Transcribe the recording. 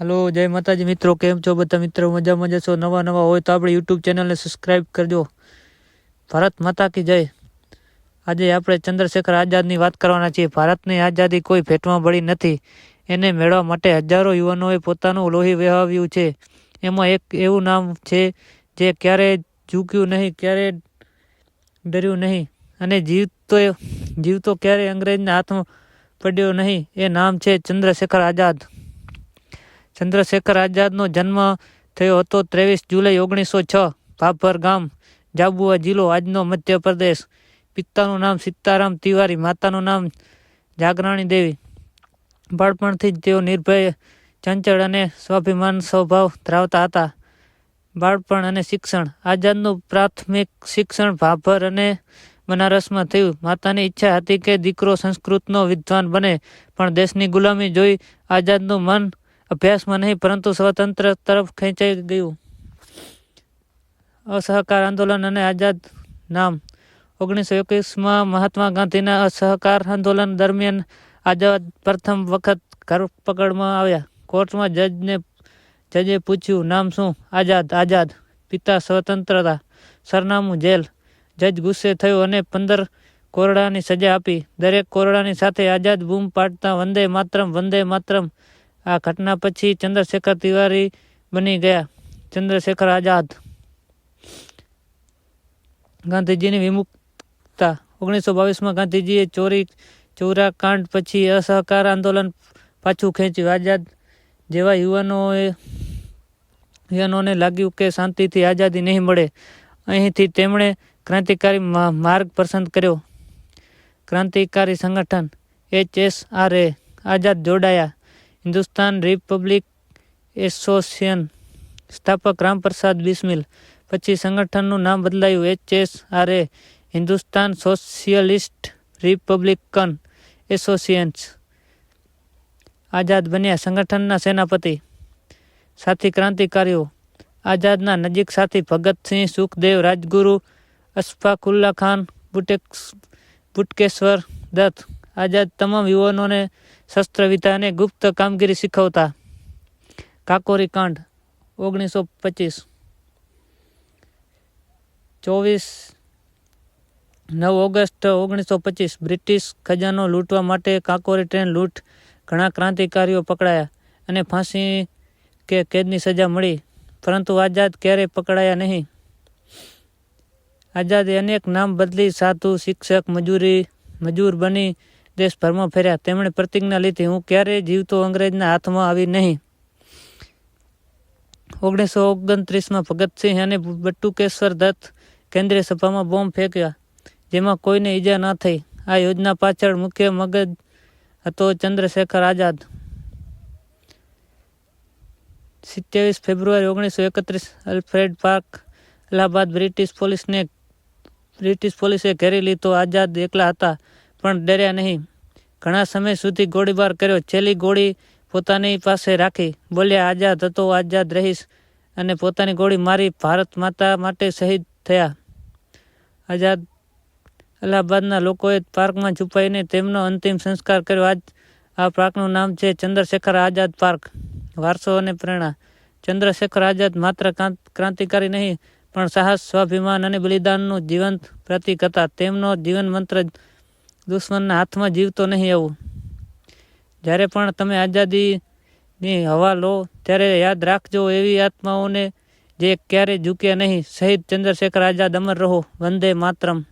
Hello, જય માતાજી મિત્રો, કેમ છો બધા મિત્રો? મજા મજા છો? નવા નવા હોય તો આપણે યુટ્યુબ ચેનલને સબસ્ક્રાઈબ કરજો. ભારત માતા કી જય. આજે આપણે ચંદ્રશેખર આઝાદની વાત કરવાના છીએ. ભારતની આઝાદી કોઈ ભેટમાં ભળી નથી. એને મેળવવા માટે હજારો યુવાનોએ પોતાનું લોહી વહાવ્યું છે. એમાં એક એવું નામ છે જે ક્યારેય ઝૂક્યું નહીં ક્યારેય ડર્યું નહીં અને જીવતો જીવતો ક્યારેય અંગ્રેજના હાથમાં પડ્યો નહીં, એ નામ છે ચંદ્રશેખર આઝાદ. ચંદ્રશેખર આઝાદનો જન્મ થયો હતો ત્રેવીસ જુલાઈ ઓગણીસો છ ભાભર ગામ જાબુઆ જિલ્લો, આજનો મધ્યપ્રદેશ. પિતાનું નામ સીતારામ તિવારી, માતાનું નામ જાગરાણી દેવી. બાળપણથી જ તેઓ નિર્ભય, ચંચળ અને સ્વાભિમાન સ્વભાવ ધરાવતા હતા. બાળપણ અને શિક્ષણ. આઝાદનું પ્રાથમિક શિક્ષણ ભાભર અને બનારસમાં થયું. માતાની ઈચ્છા હતી કે દીકરો સંસ્કૃતનો વિદ્વાન બને, પણ દેશની ગુલામી જોઈ આઝાદનું મન અભ્યાસમાં નહીં, પરંતુ સ્વતંત્ર તરફ ખેંચાઈ ગયું. અસહકાર આંદોલન અને આઝાદ નામ. ઓગણીસો એકવીસમાં મહાત્મા ગાંધીના અસહકાર આંદોલન દરમિયાન આઝાદ પ્રથમ વખત ધરપકડમાં આવ્યા. કોર્ટમાં જજને, જજે પૂછ્યું, નામ શું? આઝાદ આઝાદ. પિતા સ્વતંત્રતા. સરનામું જેલ. જજ ગુસ્સે થયો અને પંદર કોરડાની સજા આપી. દરેક કોરડાની સાથે આઝાદ બૂમ પાડતા વંદે માતરમ વંદે માતરમ. આ ઘટના પછી ચંદ્રશેખર તિવારી બની ગયા. ચંદ્રશેખર આઝાદ. ગાંધીજીની વિમુક્તતા. ઓગણીસો બાવીસમાં ગાંધીજીએ ચોરી ચોરા કાંડ પછી અસહકાર આંદોલન પાછું ખેંચ્યું. આઝાદ જેવા યુવાનોએ, યુવાનોને લાગ્યું કે શાંતિથી આઝાદી નહીં મળે. અહીંથી તેમણે ક્રાંતિકારી માર્ગ પસંદ કર્યો. ક્રાંતિકારી સંગઠન, H S R A, Azad જોડાયા. હિન્દુસ્તાન રિપબ્લિક એસોસિએશન સ્થાપક રામપ્રસાદ બિસ્મિલ પછી સંગઠનનું નામ બદલાયું. H S R A Hindustan socialist republican associations Azad બન્યા સંગઠનના સેનાપતિ સાથી ક્રાંતિકારીઓ આઝાદના નજીક સાથી ભગતસિંહ સુખદેવ રાજગુરુ અશફાકુલ્લા ખાન બુટેક્સ બુટકેશ્વર દત્ત આઝાદ તમામ યુવાનોને શસ્ત્રવિદ્યા ગુપ્ત કામગીરી શીખવતા. કાકોરી કાંડ, ઓગણીસો પચીસ. ચોવીસ નવ ઓગસ્ટ ઓગણીસો પચીસ, બ્રિટિશ ખજાનો લૂંટવા માટે કાકોરી ટ્રેન લૂંટ ઘણા ક્રાંતિકારીઓ પકડાયા અને ફાંસી કે કેદની સજા મળી, પરંતુ આઝાદ ક્યારેય પકડાયા નહીં. આઝાદે અનેક નામ બદલી સાધુ, શિક્ષક, મજૂરી, મજૂર બની દેશભરમાં ફેર્યા. તેમણે પ્રતિજ્ઞા લીધી, હું ક્યારેય જીવતો અંગ્રેજના હાથમાં આવી નહીં. ઓગણીસો ઓગણત્રીસમાં ભગતસિંહ અને બટુકેશ્વર દત્ત કેન્દ્રીય સભામાં બોમ્બ ફેંક્યા, જેમાં કોઈને ઈજા ન થઈ. આ યોજના પાછળ મુખ્ય મગજ હતો ચંદ્રશેખર આઝાદ. સિત્યાવીસ ફેબ્રુઆરી ઓગણીસો એકત્રીસ, અલ્ફ્રેડ પાર્ક, અલ્હાબાદ બ્રિટિશ પોલીસને, બ્રિટિશ પોલીસે ઘેરી લીધો. આઝાદ એકલા હતા, પણ ડર્યા નહીં. ઘણા સમય સુધી ગોળીબાર કર્યો. છેલ્લી ગોળી પોતાની પાસે રાખી. બોલ્યા, આઝાદ હતો, આઝાદ રહીશ. અને પોતાની ગોળી મારી ભારત માતા માટે શહીદ થયા. આઝાદ અલ્હાબાદના લોકોએ પાર્કમાં છુપાઈને તેમનો અંતિમ સંસ્કાર કર્યો. આજ આ પાર્કનું નામ છે ચંદ્રશેખર આઝાદ પાર્ક. વારસો અને પ્રેરણા. ચંદ્રશેખર આઝાદ માત્ર ક્રાંત- ક્રાંતિકારી નહીં, પણ સાહસ, સ્વાભિમાન અને બલિદાનનું જીવંત પ્રતિક હતા. તેમનો જીવન મંત્ર દુશ્મનના હાથમાં જીવતો નહીં આવું. જ્યારે પણ તમે આઝાદીની હવા લો, ત્યારે યાદ રાખજો એવી આત્માઓને જે ક્યારેય ઝૂક્યા નહીં. શહીદ ચંદ્રશેખર આઝાદ અમર રહો. વંદે માતરમ.